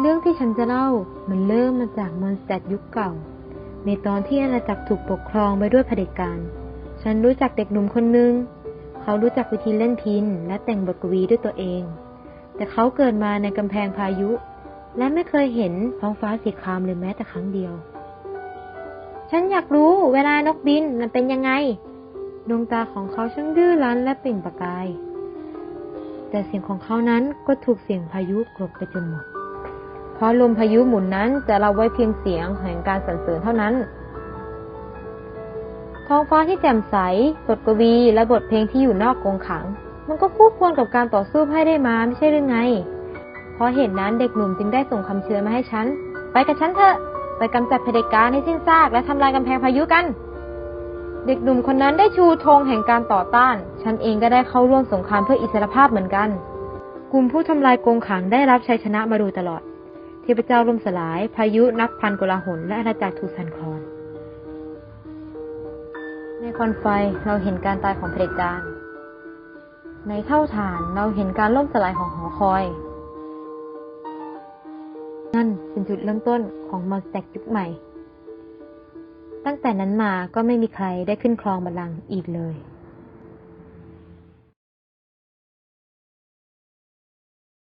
เรื่องที่ฉันจะเล่ามันเริ่มมาจากมอนสเตดยุคเก่า ในตอนที่อาณาจักรถูกปกครองไปด้วยเผด็จการ ฉันรู้จักเด็กหนุ่มคนหนึ่งเขารู้จักวิธีเล่นพินและแต่งบทกวีด้วยตัวเอง แต่เขาเกิดมาในกำแพงพายุ และไม่เคยเห็นท้องฟ้าสีครามเลยแม้แต่ครั้งเดียว ฉันอยากรู้เวลานกบินมันเป็นยังไง ดวงตาของเขาช่างดื้อรั้นและเปล่งประกาย แต่เสียงของเขานั้นก็ถูกเสียงพายุกลบไปจนหมด เพราะลมพายุหมุนนั้นจะรับไว้เพียงเสียงแห่งการสรรเสริญเท่านั้น ท้องฟ้าที่แจ่มใส บทกวี และบทเพลงที่อยู่นอกกรงขัง มันก็คู่ควรกับการต่อสู้ให้ได้มาไม่ใช่หรือไง เพราะเหตุนั้นเด็กหนุ่มจึงได้ส่งคำเชิญมาให้ฉัน ไปกับฉันเถอะ ไปกำจัดเผด็จการให้สิ้นซากและทำลายกำแพงพายุกัน เด็กหนุ่มคนนั้นได้ชูธงแห่งการต่อต้าน ฉันเองก็ได้เข้าร่วมสงครามเพื่ออิสรภาพเหมือนกัน กลุ่มผู้ทำลายกรงขังได้รับชัยชนะมาดยตลอด เทพเจ้าล่มสลาย พายุนับพันกลาหน และอาณาจักรถูกสั่นคอนในควันไฟเราเห็นการตายของเผด็จการ ในเท่าฐานเราเห็นการล่มสลายของหอคอย นั่นเป็นจุดเริ่มต้นของมอนสแตกยุคใหม่ ตั้งแต่นั้นมาก็ไม่มีใครได้ขึ้นครองบัลลังก์อีกเลย